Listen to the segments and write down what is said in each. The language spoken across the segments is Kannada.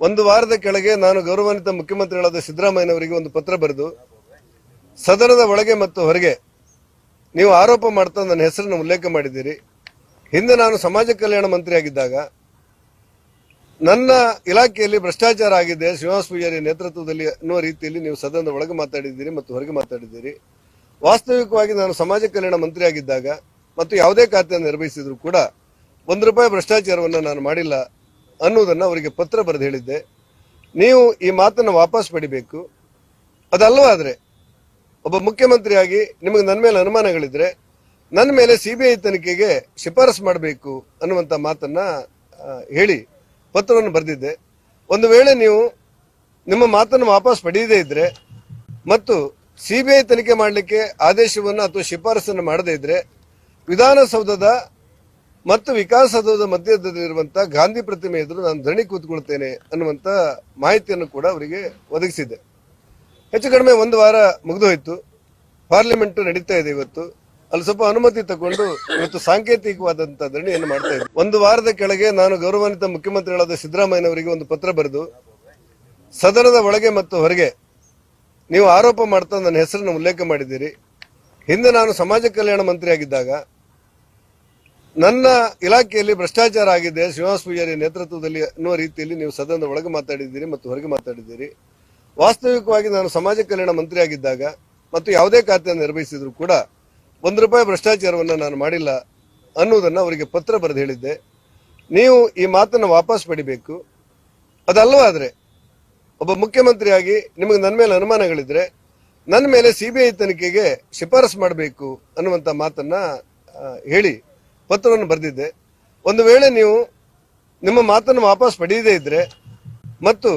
ಒಂದು ವಾರದ ಕೆಳಗೆ ನಾನು ಗೌರವಾನ್ವಿತ ಮುಖ್ಯಮಂತ್ರಿಗಳಾದ ಸಿದ್ದರಾಮಯ್ಯನವರಿಗೆ ಒಂದು ಪತ್ರ ಬರೆದು, ಸದನದ ಒಳಗೆ ಮತ್ತು ಹೊರಗೆ ನೀವು ಆರೋಪ ಮಾಡ್ತಾ ನನ್ನ ಹೆಸರನ್ನು ಉಲ್ಲೇಖ ಮಾಡಿದ್ದೀರಿ. ಹಿಂದೆ ನಾನು ಸಮಾಜ ಕಲ್ಯಾಣ ಮಂತ್ರಿಯಾಗಿದ್ದಾಗ ನನ್ನ ಇಲಾಖೆಯಲ್ಲಿ ಭ್ರಷ್ಟಾಚಾರ ಆಗಿದೆ, ಶ್ರೀನಿವಾಸ ಪೂಜಾರಿ ನೇತೃತ್ವದಲ್ಲಿ ಅನ್ನುವ ರೀತಿಯಲ್ಲಿ ನೀವು ಸದನದ ಒಳಗೆ ಮಾತಾಡಿದ್ದೀರಿ ಮತ್ತು ಹೊರಗೆ ಮಾತಾಡಿದ್ದೀರಿ. ವಾಸ್ತವಿಕವಾಗಿ ನಾನು ಸಮಾಜ ಕಲ್ಯಾಣ ಮಂತ್ರಿಯಾಗಿದ್ದಾಗ ಮತ್ತು ಯಾವುದೇ ಖಾತೆಯನ್ನು ನಿರ್ವಹಿಸಿದ್ರು ಕೂಡ ಒಂದು ರೂಪಾಯಿ ಭ್ರಷ್ಟಾಚಾರವನ್ನು ನಾನು ಮಾಡಿಲ್ಲ. ಅನ್ನುವುದನ್ನು ಅವರಿಗೆ ಪತ್ರ ಬರೆದು ಹೇಳಿದ್ದೆ. ನೀವು ಈ ಮಾತನ್ನು ವಾಪಸ್ ಪಡಿಬೇಕು. ಅದಲ್ಲವಾದ್ರೆ ಒಬ್ಬ ಮುಖ್ಯಮಂತ್ರಿಯಾಗಿ ನಿಮಗೆ ನನ್ನ ಮೇಲೆ ಅನುಮಾನಗಳಿದ್ರೆ, ನನ್ನ ಮೇಲೆ ಸಿಬಿಐ ತನಿಖೆಗೆ ಶಿಫಾರಸು ಮಾಡಬೇಕು ಅನ್ನುವಂತ ಮಾತನ್ನ ಹೇಳಿ ಪತ್ರವನ್ನು ಬರೆದಿದ್ದೆ. ಒಂದು ವೇಳೆ ನೀವು ನಿಮ್ಮ ಮಾತನ್ನು ವಾಪಸ್ ಪಡೆಯದೇ ಇದ್ರೆ ಮತ್ತು ಸಿಬಿಐ ತನಿಖೆ ಮಾಡಲಿಕ್ಕೆ ಆದೇಶವನ್ನು ಅಥವಾ ಶಿಫಾರಸನ್ನು ಮಾಡದೇ ಇದ್ರೆ, ವಿಧಾನಸೌಧದ ಮತ್ತು ವಿಕಾಸಸೌಧದ ಮಧ್ಯದಲ್ಲಿರುವಂತಹ ಗಾಂಧಿ ಪ್ರತಿಮೆ ಎದುರು ನಾನು ಧರಣಿ ಕೂತ್ಕೊಳ್ತೇನೆ ಅನ್ನುವಂತ ಮಾಹಿತಿಯನ್ನು ಕೂಡ ಅವರಿಗೆ ಒದಗಿಸಿದ್ದೆ. ಹೆಚ್ಚು ಕಡಿಮೆ ಒಂದು ವಾರ ಮುಗಿದೋಯ್ತು. ಪಾರ್ಲಿಮೆಂಟ್ ನಡೀತಾ ಇದೆ ಇವತ್ತು. ಅಲ್ಲಿ ಸ್ವಲ್ಪ ಅನುಮತಿ ತಗೊಂಡು ಇವತ್ತು ಸಾಂಕೇತಿಕವಾದಂತಹ ಧರಣಿಯನ್ನು ಮಾಡ್ತಾ ಇದ್ದೆ. ಒಂದು ವಾರದ ಕೆಳಗೆ ನಾನು ಗೌರವಾನ್ವಿತ ಮುಖ್ಯಮಂತ್ರಿಗಳಾದ ಸಿದ್ದರಾಮಯ್ಯನವರಿಗೆ ಒಂದು ಪತ್ರ ಬರೆದು, ಸದನದ ಒಳಗೆ ಮತ್ತು ಹೊರಗೆ ನೀವು ಆರೋಪ ಮಾಡ್ತಾ ನನ್ನ ಹೆಸರನ್ನು ಉಲ್ಲೇಖ ಮಾಡಿದ್ದೀರಿ. ಹಿಂದೆ ನಾನು ಸಮಾಜ ಕಲ್ಯಾಣ ಮಂತ್ರಿ ಆಗಿದ್ದಾಗ ನನ್ನ ಇಲಾಖೆಯಲ್ಲಿ ಭ್ರಷ್ಟಾಚಾರ ಆಗಿದೆ ಶ್ರೀನಿವಾಸ ಪೂಜಾರಿ ನೇತೃತ್ವದಲ್ಲಿ ಅನ್ನುವ ರೀತಿಯಲ್ಲಿ ನೀವು ಸದನದ ಒಳಗೆ ಮಾತಾಡಿದ್ದೀರಿ ಮತ್ತು ಹೊರಗೆ ಮಾತಾಡಿದ್ದೀರಿ. ವಾಸ್ತವಿಕವಾಗಿ ನಾನು ಸಮಾಜ ಕಲ್ಯಾಣ ಮಂತ್ರಿಯಾಗಿದ್ದಾಗ ಮತ್ತು ಯಾವುದೇ ಖಾತೆಯನ್ನು ನಿರ್ವಹಿಸಿದ್ರು ಕೂಡ ಒಂದು ರೂಪಾಯಿ ಭ್ರಷ್ಟಾಚಾರವನ್ನು ನಾನು ಮಾಡಿಲ್ಲ ಅನ್ನುವುದನ್ನು ಅವರಿಗೆ ಪತ್ರ ಬರೆದು ಹೇಳಿದ್ದೆ. ನೀವು ಈ ಮಾತನ್ನು ವಾಪಸ್ ಪಡಿಬೇಕು. ಅದಲ್ಲವಾದರೆ ಒಬ್ಬ ಮುಖ್ಯಮಂತ್ರಿಯಾಗಿ ನಿಮಗೆ ನನ್ನ ಮೇಲೆ ಅನುಮಾನಗಳಿದ್ರೆ ನನ್ನ ಮೇಲೆ ಸಿಬಿಐ ತನಿಖೆಗೆ ಶಿಫಾರಸು ಮಾಡಬೇಕು ಅನ್ನುವಂತ ಮಾತನ್ನ ಹೇಳಿ ಪತ್ರವನ್ನು ಬರೆದಿದ್ದೆ. ಒಂದು ವೇಳೆ ನೀವು ನಿಮ್ಮ ಮಾತನ್ನು ವಾಪಸ್ ಪಡೆಯದೇ ಇದ್ರೆ ಮತ್ತು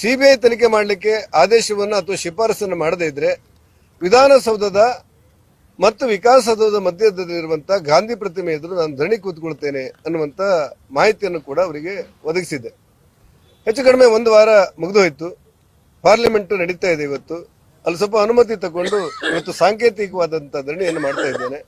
ಸಿಬಿಐ ತನಿಖೆ ಮಾಡಲಿಕ್ಕೆ ಆದೇಶವನ್ನು ಅಥವಾ ಶಿಫಾರಸನ್ನು ಮಾಡದೇ ಇದ್ರೆ ವಿಧಾನಸೌಧದ ಮತ್ತು ವಿಕಾಸಸೌಧದ ಮಧ್ಯದಲ್ಲಿರುವಂತಹ ಗಾಂಧಿ ಪ್ರತಿಮೆ ಎದುರು ನಾನು ಧರಣಿ ಕೂತ್ಕೊಳ್ತೇನೆ ಅನ್ನುವಂತ ಮಾಹಿತಿಯನ್ನು ಕೂಡ ಅವರಿಗೆ ಒದಗಿಸಿದೆ ಹೆಚ್ಚು ಕಡಿಮೆ ಒಂದು ವಾರ ಮುಗಿದೋಯ್ತು. ಪಾರ್ಲಿಮೆಂಟ್ ನಡೀತಾ ಇದೆ ಇವತ್ತು. ಅಲ್ಲಿ ಸ್ವಲ್ಪ ಅನುಮತಿ ತಗೊಂಡು ಇವತ್ತು ಸಾಂಕೇತಿಕವಾದಂತಹ ಧರಣಿಯನ್ನು ಮಾಡ್ತಾ ಇದ್ದೇನೆ.